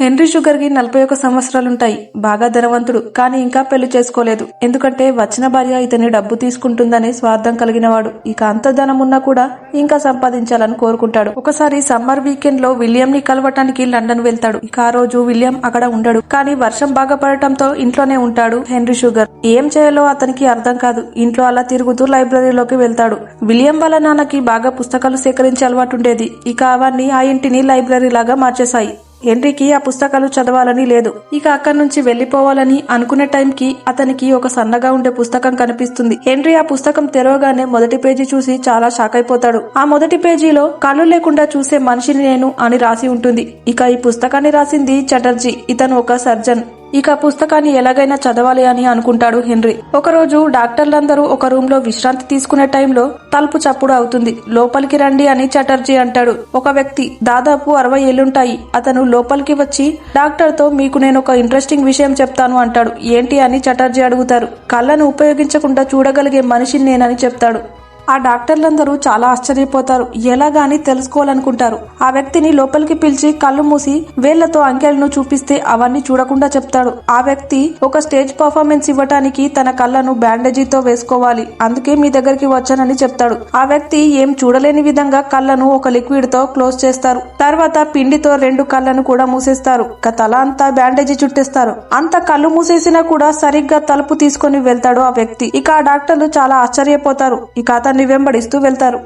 Henry షుగర్కి నలభై ఒక సంవత్సరాలుంటాయి. బాగా ధనవంతుడు. కానీ ఇంకా పెళ్ళి చేసుకోలేదు. ఎందుకంటే వచ్చిన భార్య ఇతని డబ్బు తీసుకుంటుందనే స్వార్థం కలిగినవాడు. ఇక అంత ధనం ఉన్నా కూడా ఇంకా సంపాదించాలని కోరుకుంటాడు. ఒకసారి సమ్మర్ వీకెండ్లో విలియం ని కలవటానికి లండన్ వెళ్తాడు. ఇక ఆ రోజు విలియం అక్కడ ఉండడు. కానీ వర్షం బాగా పడటంతో ఇంట్లోనే ఉంటాడు హెన్రీ షుగర్. ఏం చేయాలో అతనికి అర్థం కాదు. ఇంట్లో అలా తిరుగుతూ లైబ్రరీలోకి వెళ్తాడు. విలియం వాళ్ళ నాన్నకి బాగా పుస్తకాలు సేకరించే అలవాటు ఉండేది ఇక అవన్నీ ఆ ఇంటిని లైబ్రరీ లాగా మార్చేశాయి. హెన్రీకి ఆ పుస్తకాలు చదవాలని లేదు. ఇక అక్కడి నుంచి వెళ్ళిపోవాలని అనుకునే టైంకి అతనికి ఒక సన్నగా ఉండే పుస్తకం కనిపిస్తుంది. హెన్రీ ఆ పుస్తకం తెరవగానే మొదటి పేజీ చూసి చాలా షాక్ అయిపోతాడు. ఆ మొదటి పేజీలో కళ్ళు లేకుండా చూసే మనిషిని నేను అని రాసి ఉంటుంది. ఇక ఈ పుస్తకాన్ని రాసింది చటర్జీ ఇతను ఒక సర్జన్. ఇక పుస్తకాన్ని ఎలాగైనా చదవాలి అని అనుకుంటాడు హెన్రీ. ఒకరోజు డాక్టర్లందరూ ఒక రూమ్లో విశ్రాంతి తీసుకునే టైంలో తలుపు చప్పుడు అవుతుంది. లోపలికి రండి అని చటర్జీ అంటాడు. ఒక వ్యక్తి దాదాపు అరవై ఏళ్ళుంటాయి అతను లోపలికి వచ్చి డాక్టర్తో మీకు నేను ఒక ఇంట్రెస్టింగ్ విషయం చెప్తాను అంటాడు. ఏంటి? అని చటర్జీ అడుగుతారు. కళ్ళను ఉపయోగించకుండా చూడగలిగే మనిషిని నేనని చెప్తాడు. ఆ డాక్టర్లందరూ చాలా ఆశ్చర్యపోతారు. ఎలాగాని తెలుసుకోవాలనుకుంటారు. ఆ వ్యక్తిని లోపలికి పిలిచి కళ్ళు మూసి వేళ్ళతో అంకెలను చూపిస్తే అవన్నీ చూడకుండా చెప్తాడు. ఆ వ్యక్తి ఒక స్టేజ్ పర్ఫార్మెన్స్ ఇవ్వటానికి తన కళ్ళను బ్యాండేజీతో వేసుకోవాలి. అందుకే మీ దగ్గరికి వచ్చానని చెప్తాడు. ఆ వ్యక్తి ఏం చూడలేని విధంగా కళ్ళను ఒక లిక్విడ్తో క్లోజ్ చేస్తారు. తర్వాత పిండితో రెండు కళ్ళను కూడా మూసేస్తారు. తల అంతా బ్యాండేజీ చుట్టేస్తారు. అంత కళ్ళు మూసేసినా కూడా సరిగ్గా తలుపు తీసుకొని వెళ్తాడు ఆ వ్యక్తి. ఇక ఆ డాక్టర్లు చాలా ఆశ్చర్యపోతారు. ఇక అతన్ని వెంబడిస్తూ వెళ్తారు.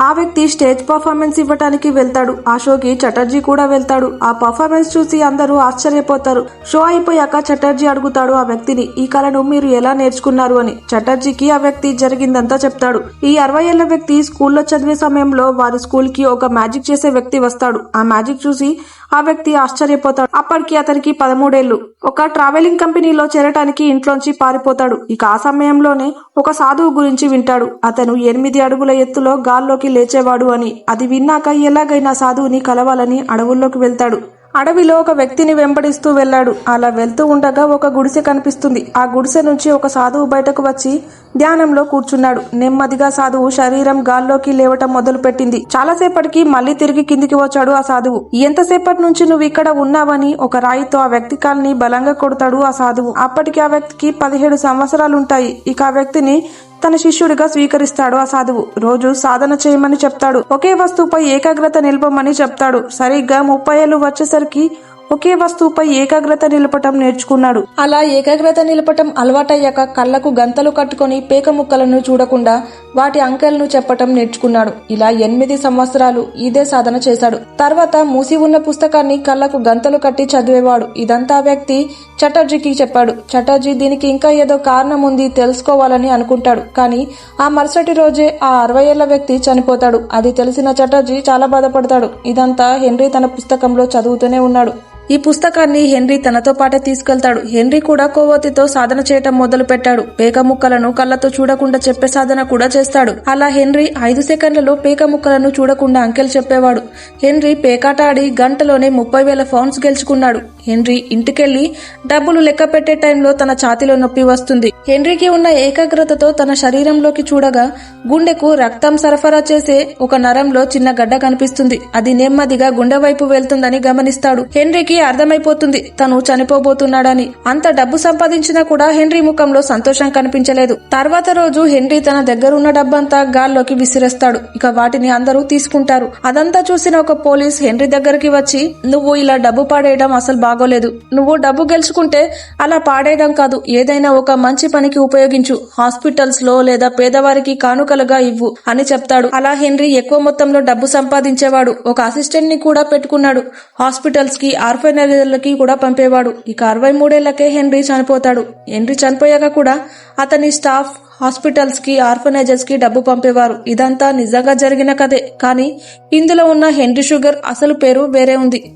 ఆ వ్యక్తి స్టేజ్ పర్ఫార్మెన్స్ ఇవ్వటానికి వెళ్తాడు. ఆ షోకి చటర్జీ కూడా వెళ్తాడు. ఆ పర్ఫార్మెన్స్ చూసి అందరూ ఆశ్చర్యపోతారు. షో అయిపోయాక చటర్జీ అడుగుతాడు ఆ వ్యక్తిని ఈ కళను మీరు ఎలా నేర్చుకున్నారు? అని. చటర్జీకి ఆ వ్యక్తి జరిగిందంతా చెప్తాడు. ఈ అరవై ఏళ్ళ వ్యక్తి స్కూల్లో చదివే సమయంలో వారి స్కూల్కి ఒక మ్యాజిక్ చేసే వ్యక్తి వస్తాడు. ఆ మ్యాజిక్ చూసి ఆ వ్యక్తి ఆశ్చర్యపోతాడు. అప్పటికి అతనికి పదమూడేళ్ళు. ఒక ట్రావెలింగ్ కంపెనీలో చేరటానికి ఇంట్లోంచి పారిపోతాడు. ఇక ఆ సమయంలోనే ఒక సాధువు గురించి వింటాడు. అతను ఎనిమిది అడుగుల ఎత్తులో గాల్లోకి లేచేవాడు అని. అది విన్నాక ఎలాగైనా సాధువుని కలవాలని అడవుల్లోకి వెళ్తాడు. అడవిలో ఒక వ్యక్తిని వెంబడిస్తూ వెళ్ళాడు. అలా వెళ్తూ ఉండగా ఒక గుడిసె కనిపిస్తుంది. ఆ గుడిసె నుంచి ఒక సాధువు బయటకు వచ్చి ధ్యానంలో కూర్చున్నాడు. నెమ్మదిగా సాధువు శరీరం గాల్లోకి లేవటం మొదలు పెట్టింది చాలాసేపటికి మళ్ళీ తిరిగి కిందికి వచ్చాడు ఆ సాధువు. ఎంతసేపటి నుంచి నువ్వు ఇక్కడ ఉన్నావని ఒక రాయితో ఆ వ్యక్తి కాల్ని బలంగా కొడతాడు ఆ సాధువు. అప్పటికి ఆ వ్యక్తికి పదిహేడు సంవత్సరాలుంటాయి. ఇక ఆ వ్యక్తిని తన శిష్యుడిగా స్వీకరిస్తాడు ఆ సాధువు. రోజు సాధన చేయమని చెప్తాడు. ఒకే వస్తువుపై ఏకాగ్రత నిలపమని చెప్తాడు. సరిగ్గా ముప్పై ఏళ్ళు వచ్చేసరికి ఒకే వస్తువుపై ఏకాగ్రత నిలపటం నేర్చుకున్నాడు. అలా ఏకాగ్రత నిలపటం అలవాటయ్యాక కళ్ళకు గంతలు కట్టుకొని పేక ముక్కలను చూడకుండా వాటి అంకెలను చెప్పటం నేర్చుకున్నాడు. ఇలా ఎనిమిది సంవత్సరాలు ఇదే సాధన చేశాడు. తర్వాత మూసి ఉన్న పుస్తకాన్ని కళ్ళకు గంతలు కట్టి చదివేవాడు. ఇదంతా ఆ వ్యక్తి చటర్జీకి చెప్పాడు. చటర్జీ దీనికి ఇంకా ఏదో కారణం ఉంది తెలుసుకోవాలని అనుకుంటాడు. కానీ ఆ మరుసటి రోజే ఆ అరవై ఏళ్ళ వ్యక్తి చనిపోతాడు. అది తెలిసిన చటర్జీ చాలా బాధపడతాడు. ఇదంతా హెన్రీ తన పుస్తకంలో చదువుతూనే ఉన్నాడు. ఈ పుస్తకాన్ని హెన్రీ తనతో పాటే తీసుకెళ్తాడు. హెన్రీ కూడా కొవ్వొత్తితో సాధన చేయటం మొదలు పెట్టాడు పేక ముక్కలను కళ్ళతో చూడకుండా చెప్పే సాధన కూడా చేస్తాడు. అలా హెన్రీ ఐదు సెకండ్లలో పేక ముక్కలను చూడకుండా అంకెలు చెప్పేవాడు. హెన్రీ పేకాట ఆడి గంటలోనే ముప్పై వేల ఫౌండ్స్ గెలుచుకున్నాడు. హెన్రీ ఇంటికెళ్ళి డబ్బులు లెక్క పెట్టే టైంలో తన ఛాతీలో నొప్పి వస్తుంది. హెన్రీకి ఉన్న ఏకాగ్రతతో తన శరీరంలోకి చూడగా గుండెకు రక్తం సరఫరా చేసే ఒక నరంలో చిన్న గడ్డ కనిపిస్తుంది. అది నెమ్మదిగా గుండె వైపు వెళ్తుందని గమనిస్తాడు. హెన్రీకి అర్థమైపోతుంది. తను చనిపోబోతున్నాడని. అంత డబ్బు సంపాదించినా కూడా హెన్రీ ముఖంలో సంతోషం కనిపించలేదు. తర్వాత రోజు హెన్రీ తన దగ్గరున్న డబ్బంతా గాల్లోకి విసిరేస్తాడు. ఇక వాటిని అందరూ తీసుకుంటారు. అదంతా చూసిన ఒక పోలీస్ హెన్రీ దగ్గరికి వచ్చి నువ్వు ఇలా డబ్బు పాడేయడం అసలు బాగోలేదు. నువ్వు డబ్బు గెలుచుకుంటే అలా పాడేయడం కాదు. ఏదైనా ఒక మంచి పనికి ఉపయోగించు. హాస్పిటల్స్లో లేదా పేదవారికి కానుకలుగా ఇవ్వు అని చెప్తాడు. అలా హెన్రీ ఎక్కువ మొత్తంలో డబ్బు సంపాదించేవాడు. ఒక అసిస్టెంట్ని కూడా పెట్టుకున్నాడు. హాస్పిటల్స్కి ఆర్ఫనైజర్లకి కూడా పంపేవాడు. ఇక అరవై మూడేళ్ళకే హెన్రీ చనిపోతాడు. హెన్రీ చనిపోయాక కూడా అతని స్టాఫ్ హాస్పిటల్స్కి ఆర్ఫనైజర్స్కి డబ్బు పంపేవారు. ఇదంతా నిజంగా జరిగిన కథే. కానీ ఇందులో ఉన్న హెన్రీ షుగర్ అసలు పేరు వేరే ఉంది.